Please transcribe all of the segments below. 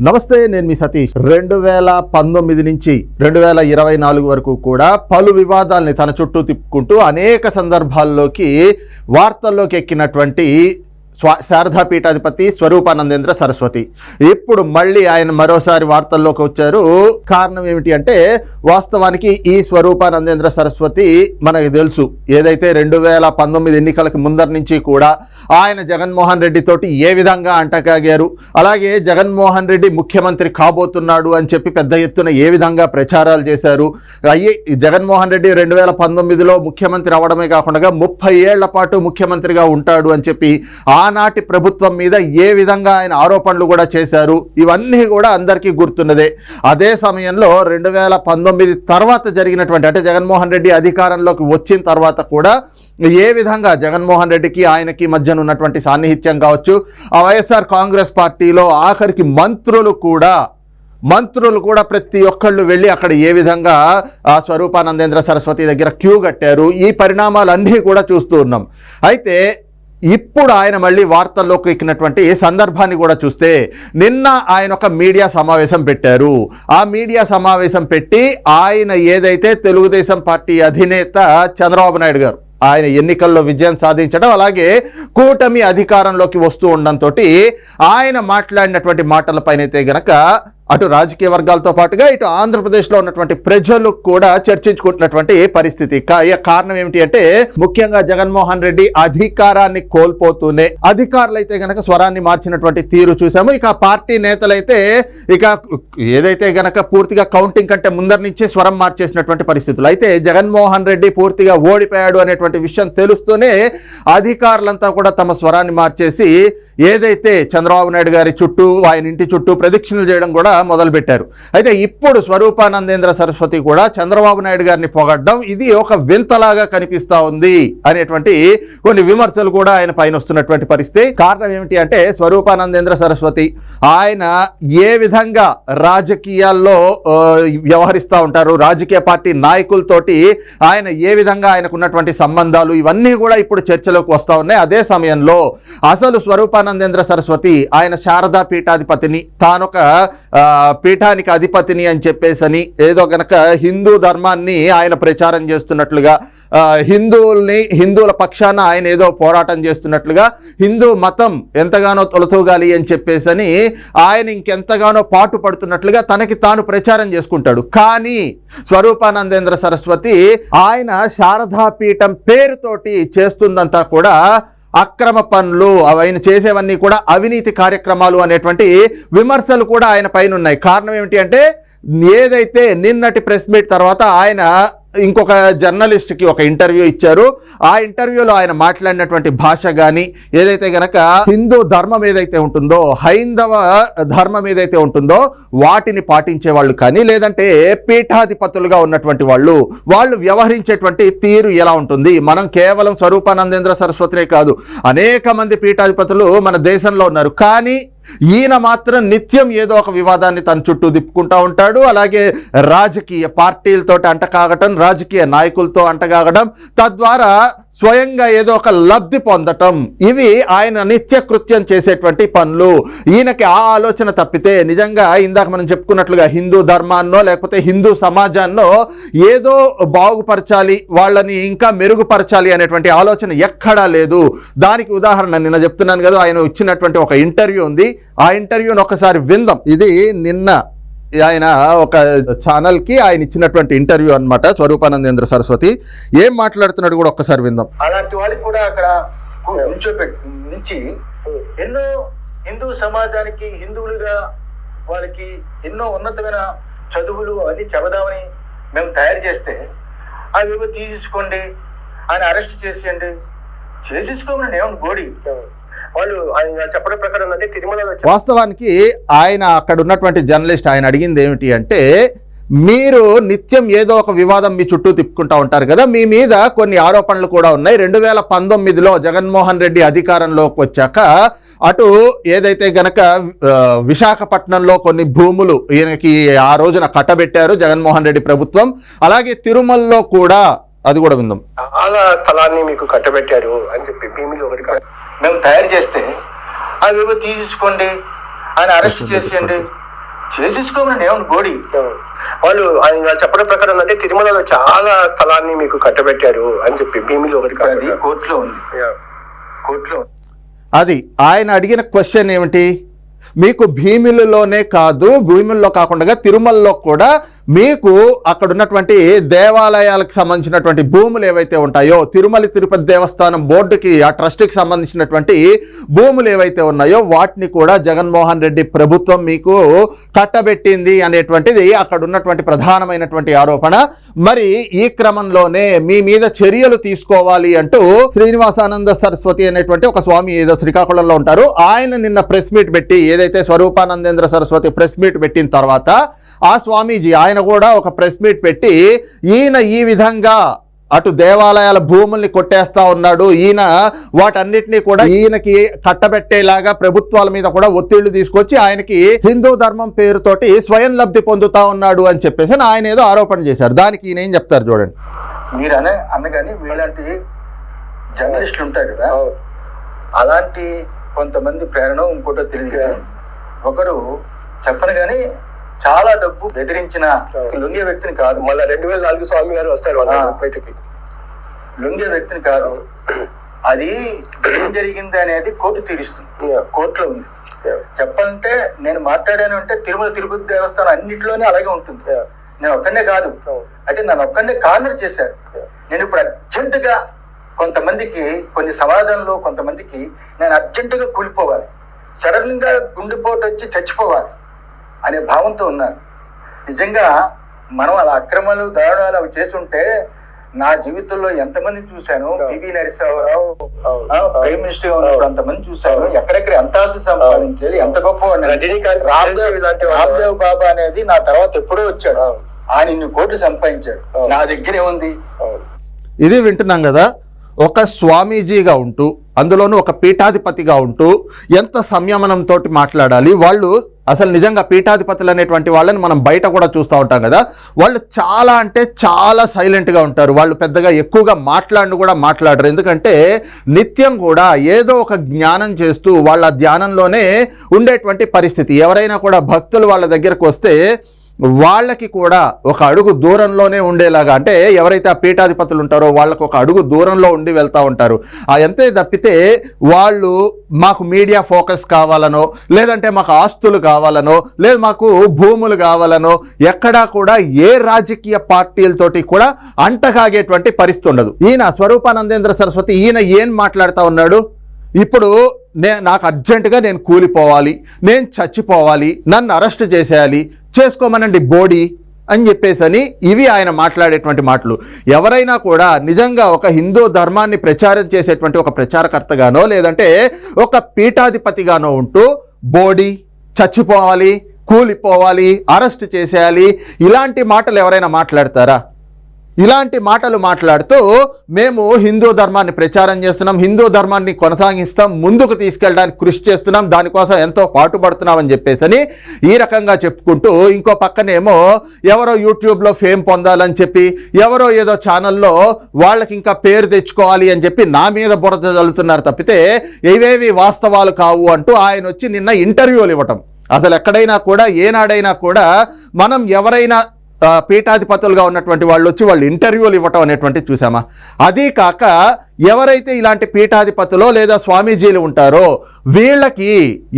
నమస్తే నేను మీ సతీష్. రెండు వేల పంతొమ్మిది నుంచి రెండు వేల ఇరవై నాలుగు వరకు కూడా పలు వివాదాల్ని తన చుట్టూ తిప్పుకుంటూ అనేక సందర్భాల్లోకి వార్తల్లోకి ఎక్కినటువంటి స్వా శారదాపీఠాధిపతి స్వరూపానందేంద్ర సరస్వతి. ఇప్పుడు మళ్ళీ ఆయన మరోసారి వార్తల్లోకి వచ్చారు. కారణం ఏమిటి అంటే వాస్తవానికి ఈ స్వరూపానందేంద్ర సరస్వతి మనకు తెలుసు. ఏదైతే రెండు వేల పంతొమ్మిది ఎన్నికలకు ముందర నుంచి కూడా ఆయన జగన్మోహన్ రెడ్డి తోటి ఏ విధంగా అంటకాగారు అలాగే జగన్మోహన్ రెడ్డి ముఖ్యమంత్రి కాబోతున్నాడు అని చెప్పి పెద్ద ఎత్తున ఏ విధంగా ప్రచారాలు చేశారు. అయ్యి జగన్మోహన్ రెడ్డి రెండు వేల పంతొమ్మిదిలో ముఖ్యమంత్రి అవడమే కాకుండా ముప్పై ఏళ్ళ పాటు ముఖ్యమంత్రిగా ఉంటాడు అని చెప్పి ఆనాటి ప్రభుత్వం మీద ఏ విధంగా ఆయన ఆరోపణలు కూడా చేశారు ఇవన్నీ కూడా అందరికీ గుర్తున్నదే. అదే సమయంలో రెండు వేల పంతొమ్మిది తర్వాత జరిగినటువంటి అంటే జగన్మోహన్ రెడ్డి అధికారంలోకి వచ్చిన తర్వాత కూడా ఏ విధంగా జగన్మోహన్ రెడ్డికి ఆయనకి మధ్యన ఉన్నటువంటి సాన్నిహిత్యం కావచ్చు ఆ వైఎస్ఆర్ కాంగ్రెస్ పార్టీలో ఆఖరికి మంత్రులు కూడా మంత్రులు కూడా ప్రతి ఒక్కళ్ళు వెళ్ళి అక్కడ ఏ విధంగా ఆ స్వరూపానందేంద్ర సరస్వతి దగ్గర క్యూ కట్టారు ఈ పరిణామాలన్నీ కూడా చూస్తూ ఉన్నాం. అయితే ఇప్పుడు ఆయన మళ్ళీ వార్తల్లోకి ఎక్కినటువంటి సందర్భాన్ని కూడా చూస్తే నిన్న ఆయన ఒక మీడియా సమావేశం పెట్టారు. ఆ మీడియా సమావేశం పెట్టి ఆయన ఏదైతే తెలుగుదేశం పార్టీ అధినేత చంద్రబాబు నాయుడు గారు ఆయన ఎన్నికల్లో విజయం సాధించడం అలాగే కూటమి అధికారంలోకి వస్తూ ఉండడంతో ఆయన మాట్లాడినటువంటి మాటలపైనైతే గనక అటు రాజకీయ వర్గాలతో పాటుగా ఇటు ఆంధ్రప్రదేశ్లో ఉన్నటువంటి ప్రజలు కూడా చర్చించుకుంటున్నటువంటి పరిస్థితి. కారణం ఏమిటి అంటే ముఖ్యంగా జగన్మోహన్ రెడ్డి అధికారాన్ని కోల్పోతూనే అధికారులైతే గనక స్వరాన్ని మార్చినటువంటి తీరు చూసాము ఇక పార్టీ నేతలైతే ఇక ఏదైతే గనక పూర్తిగా కౌంటింగ్ కంటే ముందర నుంచే స్వరం మార్చేసినటువంటి పరిస్థితులు. అయితే జగన్మోహన్ రెడ్డి పూర్తిగా ఓడిపోయాడు అనేటువంటి విషయం తెలుస్తూనే అధికారులంతా కూడా తమ స్వరాన్ని మార్చేసి ఏదైతే చంద్రబాబు నాయుడు గారి చుట్టూ ఆయన ఇంటి చుట్టూ ప్రదక్షిణలు చేయడం కూడా మొదలుపెట్టారు. అయితే ఇప్పుడు స్వరూపానందేంద్ర సరస్వతి కూడా చంద్రబాబు నాయుడు గారిని పొగడ్డం ఇది ఒక వింతలాగా కనిపిస్తా ఉంది అనేటువంటి కొన్ని విమర్శలు కూడా ఆయన పైన వస్తున్నటువంటి పరిస్థితి. కారణం ఏమిటి అంటే స్వరూపానందేంద్ర సరస్వతి ఆయన ఏ విధంగా రాజకీయాల్లో వ్యవహరిస్తూ ఉంటారు రాజకీయ పార్టీ నాయకులతోటి ఆయన ఏ విధంగా ఆయనకున్నటువంటి సంబంధాలు ఇవన్నీ కూడా ఇప్పుడు చర్చలోకి వస్తూ ఉన్నాయి. అదే సమయంలో అసలు స్వరూపానంద స్వరూపానందేంద్ర సరస్వతి ఆయన శారదా పీఠాధిపతిని తానొక ఆ, పీఠానికి అధిపతిని అని చెప్పేసని ఏదో గనక హిందూ ధర్మాన్ని ఆయన ప్రచారం చేస్తున్నట్లుగా హిందువుల్ని హిందువుల పక్షాన ఆయన ఏదో పోరాటం చేస్తున్నట్లుగా హిందూ మతం ఎంతగానో తొలతూగాలి అని చెప్పేసని ఆయన ఇంకెంతగానో పాటు పడుతున్నట్లుగా తనకి తాను ప్రచారం చేసుకుంటాడు. కానీ స్వరూపానందేంద్ర సరస్వతి ఆయన శారదా పీఠం పేరుతోటి చేస్తుందంతా కూడా అక్రమ పనులు ఆయన చేసేవన్నీ కూడా అవినీతి కార్యక్రమాలు అనేటువంటి విమర్శలు కూడా ఆయన పైన ఉన్నాయి. కారణం ఏమిటి అంటే ఏదైతే నిన్నటి ప్రెస్ మీట్ తర్వాత ఆయన ఇంకొక జర్నలిస్ట్కి ఒక ఇంటర్వ్యూ ఇచ్చారు. ఆ ఇంటర్వ్యూలో ఆయన మాట్లాడినటువంటి భాష కానీ ఏదైతే గనక హిందూ ధర్మం ఏదైతే ఉంటుందో హైందవ ధర్మం ఏదైతే ఉంటుందో వాటిని పాటించే వాళ్ళు కానీ లేదంటే పీఠాధిపతులుగా ఉన్నటువంటి వాళ్ళు వాళ్ళు వ్యవహరించేటువంటి తీరు ఎలా ఉంటుంది? మనం కేవలం స్వరూపానందేంద్ర సరస్వతినే కాదు అనేక మంది పీఠాధిపతులు మన దేశంలో ఉన్నారు. కానీ ఈయన మాత్రం నిత్యం ఏదో ఒక వివాదాన్ని తన చుట్టూ తిప్పుకుంటా ఉంటాడు. అలాగే రాజకీయ పార్టీలతో అంటకాగటం రాజకీయ నాయకులతో అంటకాగడం తద్వారా స్వయంగా ఏదో ఒక లబ్ధి పొందటం. ఇవి ఆయన నిత్యకృత్యం చేసేటువంటి పనులు. ఈయనకి ఆ ఆలోచన తప్పితే నిజంగా ఇందాక మనం చెప్పుకున్నట్లుగా హిందూ ధర్మాన్నో లేకపోతే హిందూ సమాజాన్నో ఏదో బాగుపరచాలి వాళ్ళని ఇంకా మెరుగుపరచాలి అనేటువంటి ఆలోచన ఎక్కడా లేదు. దానికి ఉదాహరణ నిన్న చెప్తున్నాను కదా ఆయన ఇచ్చినటువంటి ఒక ఇంటర్వ్యూ ఉంది. ఆ ఇంటర్వ్యూని ఒకసారి విందాం. ఇది నిన్న ఆయన ఒక ఛానల్కి ఆయన ఇచ్చినటువంటి ఇంటర్వ్యూ అన్నమాట. స్వరూపానందేంద్ర సరస్వతి. ఏం మాట్లాడుతున్నాడు కూడా ఒక్కసారి విందాం. అలాంటి వాళ్ళకి కూడా అక్కడ ఉంచి ఎన్నో హిందూ సమాజానికి హిందువులుగా వాళ్ళకి ఎన్నో ఉన్నతమైన చదువులు అవన్నీ చెబదామని మేము తయారు చేస్తే అవేవో తీసేసుకోండి ఆయన అరెస్ట్ చేసేయండి. చేసేసుకోమని ఏమన్నా బోడి వాళ్ళు ఆయన చెప్పడం ప్రకారం అంటే తిరుమలలో వాస్తవానికి ఆయన అక్కడ ఉన్నటువంటి జర్నలిస్ట్ ఆయన అడిగింది ఏమిటి అంటే మీరు నిత్యం ఏదో ఒక వివాదం మీ చుట్టూ తిప్పుకుంటా ఉంటారు కదా మీ మీద కొన్ని ఆరోపణలు కూడా ఉన్నాయి రెండు వేల పంతొమ్మిదిలో జగన్మోహన్ రెడ్డి అధికారంలోకి వచ్చాక అటు ఏదైతే గనక విశాఖపట్నంలో కొన్ని భూములు ఈయనకి ఆ రోజున కట్టబెట్టారు జగన్మోహన్ రెడ్డి ప్రభుత్వం అలాగే తిరుమలలో కూడా అది కూడా విందాం చాలా స్థలాన్ని మీకు కట్టబెట్టారు అని చెప్పి భీమిలి ఒకటి. మేము తయారు చేస్తే అవేవో తీసేసుకోండి ఆయన అరెస్ట్ చేసేయండి. చేసేసుకోమని ఏమన్నా బోడీ వాళ్ళు ఆయన వాళ్ళు చెప్పడం ప్రకారం అంటే తిరుమలలో చాలా స్థలాన్ని మీకు కట్టబెట్టారు అని చెప్పి భీమిలి ఒకటి అది కాదు కోర్టులో ఉంది. కోర్టులో ఉంది. అది ఆయన అడిగిన క్వశ్చన్ ఏమిటి? మీకు భీమిలిలోనే కాదు భూముల్లో కాకుండా తిరుమలలో కూడా మీకు అక్కడ ఉన్నటువంటి దేవాలయాలకు సంబంధించినటువంటి భూములు ఏవైతే ఉంటాయో తిరుమల తిరుపతి దేవస్థానం బోర్డుకి ఆ ట్రస్ట్కి సంబంధించినటువంటి భూములు ఏవైతే ఉన్నాయో వాటిని కూడా జగన్మోహన్ రెడ్డి ప్రభుత్వం మీకు కట్టబెట్టింది అనేటువంటిది అక్కడ ఉన్నటువంటి ప్రధానమైనటువంటి ఆరోపణ. మరి ఈ క్రమంలోనే మీ మీద చర్యలు తీసుకోవాలి అంటూ శ్రీనివాసానంద సరస్వతి అనేటువంటి ఒక స్వామి ఏదో శ్రీకాకుళంలో ఉంటారు. ఆయన నిన్న ప్రెస్ మీట్ పెట్టి ఏదైతే స్వరూపానందేంద్ర సరస్వతి ప్రెస్ మీట్ పెట్టిన తర్వాత ఆ స్వామీజీ ఆయన కూడా ఒక ప్రెస్ మీట్ పెట్టి ఈయన ఈ విధంగా అటు దేవాలయాల భూముల్ని కొట్టేస్తా ఉన్నాడు. ఈయన వాటన్నిటినీ కూడా ఈయనకి కట్టబెట్టేలాగా ప్రభుత్వాల మీద కూడా ఒత్తిళ్ళు తీసుకొచ్చి ఆయనకి హిందూ ధర్మం పేరుతోటి స్వయం లబ్ధి పొందుతా ఉన్నాడు అని చెప్పేసి ఆయన ఏదో ఆరోపణ చేశారు. దానికి ఈయన ఏం చెప్తారు చూడండి. మీరు అనే అన్నగాని మీలాంటి జర్నలిస్టులు ఉంటారు కదా అలాంటి కొంతమంది ప్రేరణ ఇంకోటో తెలియదు. ఒకరు చెప్పను కానీ చాలా డబ్బు బెదిరించిన లొంగే వ్యక్తిని కాదు. మళ్ళీ రెండు వేల నాలుగు స్వామి గారు వస్తారు. బయటకి లొంగే వ్యక్తిని కాదు. అది ఏం జరిగింది అనేది కోర్టు తీరుస్తుంది. కోర్టులో ఉంది. చెప్పాలంటే నేను మాట్లాడాను అంటే తిరుమల తిరుపతి దేవస్థానం అన్నింటిలోనే అలాగే ఉంటుంది. నేను ఒక్కనే కాదు. అయితే నన్ను ఒక్కనే కార్నర్ చేశారు. నేను ఇప్పుడు అర్జెంటుగా కొంతమందికి కొన్ని సమాజంలో కొంతమందికి నేను అర్జెంటుగా కూలిపోవాలి. సడన్గా గుండెపోటు వచ్చి చచ్చిపోవాలి. అనే భావంతో ఉన్నారు. నిజంగా మనం అలా అక్రమాలు దారుణాలు అవి చేస్తుంటే నా జీవితంలో ఎంతమంది చూశాను? పివి నరసింహారావు ప్రైమ్ మినిస్టర్గా ఉన్నప్పుడు అంతమంది చూశాను. ఎక్కడెక్కడ ఎంత ఆస్తులు సంపాదించాలి ఎంత గొప్ప రజనీకాంత్ రామ్దేవ్ ఇలాంటి రామ్దేవ్ బాబా అనేది నా తర్వాత ఎప్పుడో వచ్చాడు. ఆయన ఇన్ని కోట్లు సంపాదించాడు. నా దగ్గరే ఉంది. ఇది వింటున్నాం కదా ఒక స్వామీజీగా ఉంటూ అందులోనూ ఒక పీఠాధిపతిగా ఉంటూ ఎంత సంయమనంతో మాట్లాడాలి? వాళ్ళు అసలు నిజంగా పీఠాధిపతులు అనేటువంటి వాళ్ళని మనం బయట కూడా చూస్తూ ఉంటాం కదా. వాళ్ళు చాలా అంటే చాలా సైలెంట్గా ఉంటారు. వాళ్ళు పెద్దగా ఎక్కువగా మాట్లాడిన కూడా మాట్లాడరు. ఎందుకంటే నిత్యం కూడా ఏదో ఒక జ్ఞానం చేస్తూ వాళ్ళ ధ్యానంలోనే ఉండేటువంటి పరిస్థితి. ఎవరైనా కూడా భక్తులు వాళ్ళ దగ్గరకు వస్తే వాళ్ళకి కూడా ఒక అడుగు దూరంలోనే ఉండేలాగా అంటే ఎవరైతే ఆ పీఠాధిపతులు ఉంటారో వాళ్ళకు ఒక అడుగు దూరంలో ఉండి వెళ్తూ ఉంటారు. ఆ తప్పితే వాళ్ళు మాకు మీడియా ఫోకస్ కావాలనో లేదంటే మాకు ఆస్తులు కావాలనో లేదు మాకు భూములు కావాలనో ఎక్కడా కూడా ఏ రాజకీయ పార్టీలతోటి కూడా అంటకాగేటువంటి పరిస్థితి ఉండదు. ఈయన స్వరూపానందేంద్ర సరస్వతి ఈయన ఏం మాట్లాడుతూ ఉన్నాడు? ఇప్పుడు నే నాకు అర్జెంటుగా నేను కూలిపోవాలి నేను చచ్చిపోవాలి నన్ను అరెస్ట్ చేసేయాలి చేసుకోమనండి బోడీ అని చెప్పేసి అని ఇవి ఆయన మాట్లాడేటువంటి మాటలు. ఎవరైనా కూడా నిజంగా ఒక హిందూ ధర్మాన్ని ప్రచారం చేసేటువంటి ఒక ప్రచారకర్తగానో లేదంటే ఒక పీఠాధిపతిగానో ఉంటూ బోడీ చచ్చిపోవాలి కూలిపోవాలి అరెస్ట్ చేసేయాలి ఇలాంటి మాటలు ఎవరైనా మాట్లాడతారా? ఇలాంటి మాటలు మాట్లాడుతూ మేము హిందూ ధర్మాన్ని ప్రచారం చేస్తున్నాం హిందూ ధర్మాన్ని కొనసాగిస్తాం ముందుకు తీసుకెళ్ళడానికి కృషి చేస్తున్నాం దానికోసం ఎంతో పాటుపడుతున్నామని చెప్పేసి అని ఈ రకంగా చెప్పుకుంటూ ఇంకో పక్కనేమో ఎవరో యూట్యూబ్లో ఫేమ్ పొందాలని చెప్పి ఎవరో ఏదో ఛానల్లో వాళ్ళకి ఇంకా పేరు తెచ్చుకోవాలి అని చెప్పి నా మీద బురద చల్లుతున్నారు తప్పితే ఏవేవి వాస్తవాలు కావు అంటూ ఆయన వచ్చి నిన్న ఇంటర్వ్యూలు ఇవ్వటం. అసలు ఎక్కడైనా కూడా ఏనాడైనా కూడా మనం ఎవరైనా పీఠాధిపతులుగా ఉన్నటువంటి వాళ్ళు వచ్చి వాళ్ళు ఇంటర్వ్యూలు ఇవ్వటం అనేటువంటి చూసామా అదీ కాక ఎవరైతే ఇలాంటి పీఠాధిపతులో లేదా స్వామీజీలు ఉంటారో వీళ్ళకి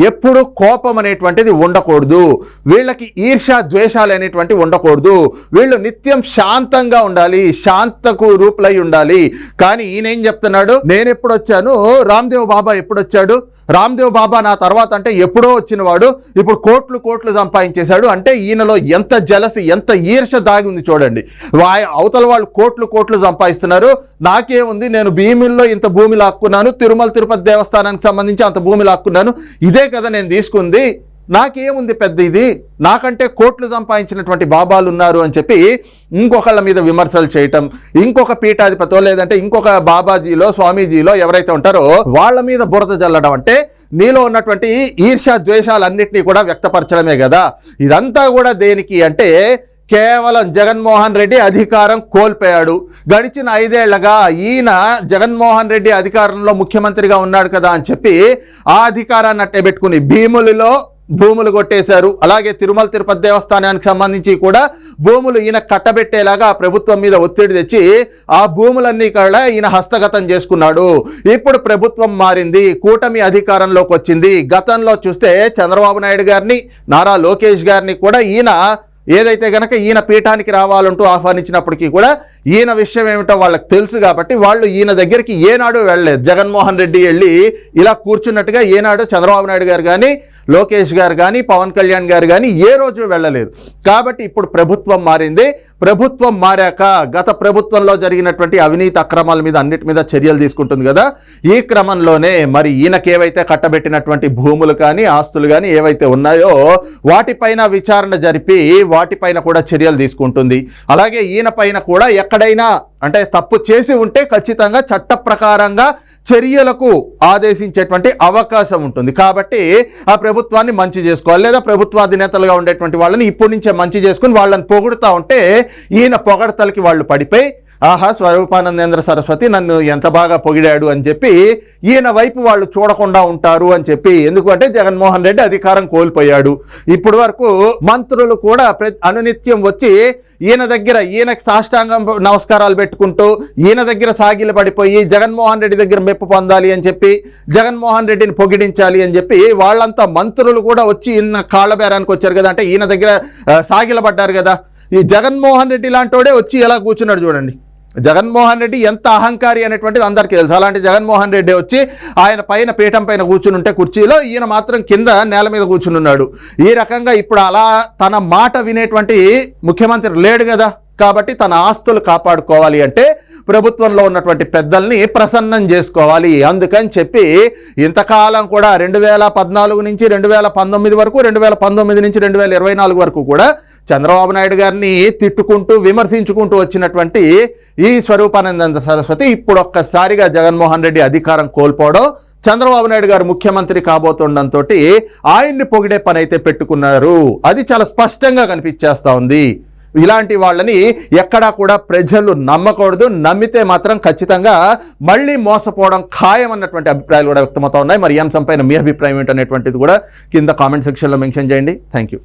ఎప్పుడు కోపం అనేటువంటిది ఉండకూడదు. వీళ్ళకి ఈర్ష ద్వేషాలు అనేటువంటి ఉండకూడదు. వీళ్ళు నిత్యం శాంతంగా ఉండాలి శాంతకు రూపులై ఉండాలి. కానీ ఈయన ఏం చెప్తున్నాడు? నేను ఎప్పుడు వచ్చాను రామ్దేవ్ బాబా ఎప్పుడు వచ్చాడు రామ్దేవ్ బాబా నా తర్వాత అంటే ఎప్పుడో వచ్చినవాడు ఇప్పుడు కోట్లు కోట్లు సంపాదించేశాడు. అంటే ఈయనలో ఎంత జలసి ఎంత ఈర్ష దాగి ఉంది చూడండి. వా- అవతల వాళ్ళు కోట్లు కోట్లు సంపాదిస్తున్నారు. నాకేముంది? నేను భీమిల్లో ఇంత భూమి లాక్కున్నాను. తిరుమల తిరుపతి దేవస్థానానికి సంబంధించి అంత భూమి లాక్కున్నాను. ఇదే కదా నేను తీసుకుంది. నాకేముంది పెద్ద ఇది? నాకంటే కోట్లు సంపాదించినటువంటి బాబాలు ఉన్నారు అని చెప్పి ఇంకొకళ్ళ మీద విమర్శలు చేయటం ఇంకొక పీఠాధిపతో లేదంటే ఇంకొక బాబాజీలో స్వామీజీలో ఎవరైతే ఉంటారో వాళ్ళ మీద బురద జల్లడం అంటే నీలో ఉన్నటువంటి ఈర్ష ద్వేషాలన్నింటినీ కూడా వ్యక్తపరచడమే కదా. ఇదంతా కూడా దేనికి అంటే కేవలం జగన్మోహన్ రెడ్డి అధికారం కోల్పోయాడు. గడిచిన ఐదేళ్ళగా ఈయన జగన్మోహన్ రెడ్డి అధికారంలో ముఖ్యమంత్రిగా ఉన్నాడు కదా అని చెప్పి ఆ అధికారాన్ని అట్టే పెట్టుకుని భీములిలో భూములు కొట్టేశారు. అలాగే తిరుమల తిరుపతి దేవస్థానానికి సంబంధించి కూడా భూములు ఈయన కట్టబెట్టేలాగా ప్రభుత్వం మీద ఒత్తిడి తెచ్చి ఆ భూములన్నీ కూడా ఈయన హస్తగతం చేసుకున్నాడు. ఇప్పుడు ప్రభుత్వం మారింది కూటమి అధికారంలోకి వచ్చింది. గతంలో చూస్తే చంద్రబాబు నాయుడు గారిని నారా లోకేష్ గారిని కూడా ఈయన ఏదైతే గనక ఈయన పీఠానికి రావాలంటూ ఆహ్వానించినప్పటికీ కూడా ఈయన విషయం ఏమిటో వాళ్ళకి తెలుసు కాబట్టి వాళ్ళు ఈయన దగ్గరికి ఏనాడు వెళ్ళలేదు. జగన్మోహన్ రెడ్డి వెళ్ళి ఇలా కూర్చున్నట్టుగా ఏనాడు చంద్రబాబు నాయుడు గారు కానీ లోకేష్ గారు కానీ పవన్ కళ్యాణ్ గారు కానీ ఏ రోజు వెళ్ళలేదు. కాబట్టి ఇప్పుడు ప్రభుత్వం మారింది. ప్రభుత్వం మారాక గత ప్రభుత్వంలో జరిగినటువంటి అవినీతి అక్రమాల మీద అన్నిటి మీద చర్యలు తీసుకుంటుంది కదా. ఈ క్రమంలోనే మరి ఈయనకి ఏవైతే కట్టబెట్టినటువంటి భూములు కానీ ఆస్తులు కానీ ఏవైతే ఉన్నాయో వాటిపైన విచారణ జరిపి వాటిపైన కూడా చర్యలు తీసుకుంటుంది. అలాగే ఈయన పైన కూడా ఎక్కడైనా అంటే తప్పు చేసి ఉంటే ఖచ్చితంగా చట్ట ప్రకారంగా చర్యలకు ఆదేశించేటువంటి అవకాశం ఉంటుంది. కాబట్టి ఆ ప్రభుత్వాన్ని మంచి చేసుకోవాలి. లేదా ప్రభుత్వ అధినేతలుగా ఉండేటువంటి వాళ్ళని ఇప్పటి నుంచే మంచి చేసుకుని వాళ్ళని పొగుడుతూ ఉంటే ఈయన పొగడతలకి వాళ్ళు పడిపోయి ఆహా స్వరూపానందేంద్ర సరస్వతి నన్ను ఎంత బాగా పొగిడాడు అని చెప్పి ఈయన వైపు వాళ్ళు చూడకుండా ఉంటారు అని చెప్పి ఎందుకంటే జగన్మోహన్ రెడ్డి అధికారం కోల్పోయాడు. ఇప్పటి వరకు మంత్రులు కూడా ప్ర- అనునిత్యం వచ్చి ఈయన దగ్గర ఈయనకి సాష్టాంగం నమస్కారాలు పెట్టుకుంటూ ఈయన దగ్గర సాగిలు పడిపోయి జగన్మోహన్ రెడ్డి దగ్గర మెప్పు పొందాలి అని చెప్పి జగన్మోహన్ రెడ్డిని పొగిడించాలి అని చెప్పి వాళ్ళంతా మంత్రులు కూడా వచ్చి ఈయన కాళ్ళ బేరానికి వచ్చారు కదా. అంటే ఈయన దగ్గర ఆ, సాగిలపడ్డారు కదా. ఈ జగన్మోహన్ రెడ్డి లాంటోడే వచ్చి ఎలా కూర్చున్నాడు చూడండి. జగన్మోహన్ రెడ్డి ఎంత అహంకారి అనేటువంటిది అందరికీ తెలుసు. అలాంటి జగన్మోహన్ రెడ్డి వచ్చి ఆయన పైన పీఠం పైన కూర్చుని ఉంటే కుర్చీలో ఈయన మాత్రం కింద నేల మీద కూర్చుని ఉన్నాడు. ఈ రకంగా ఇప్పుడు అలా తన మాట వినేటువంటి ముఖ్యమంత్రి లేడు కదా. కాబట్టి తన ఆస్తులు కాపాడుకోవాలి అంటే ప్రభుత్వంలో ఉన్నటువంటి పెద్దల్ని ప్రసన్నం చేసుకోవాలి. అందుకని చెప్పి ఇంతకాలం కూడా రెండు వేల పద్నాలుగు నుంచి రెండు వేల పంతొమ్మిది వరకు రెండు వేల పంతొమ్మిది నుంచి రెండు వేల ఇరవై నాలుగు వరకు కూడా చంద్రబాబు నాయుడు గారిని తిట్టుకుంటూ విమర్శించుకుంటూ వచ్చినటువంటి ఈ స్వరూపానంద సరస్వతి ఇప్పుడు ఒక్కసారిగా జగన్మోహన్ రెడ్డి అధికారం కోల్పోవడం చంద్రబాబు నాయుడు గారు ముఖ్యమంత్రి కాబోతుండంతో ఆయన్ని పొగిడే పని అయితే పెట్టుకున్నారు. అది చాలా స్పష్టంగా కనిపించేస్తూ ఉంది. ఇలాంటి వాళ్ళని ఎక్కడా కూడా ప్రజలు నమ్మకూడదు. నమ్మితే మాత్రం ఖచ్చితంగా మళ్ళీ మోసపోవడం ఖాయం అన్నటువంటి అభిప్రాయాలు కూడా వ్యక్తమవుతా ఉన్నాయి. మరి ఈ అంశంపైన మీ అభిప్రాయం ఏంటనేటువంటిది కూడా కింద కామెంట్ సెక్షన్లో మెన్షన్ చేయండి. Thank you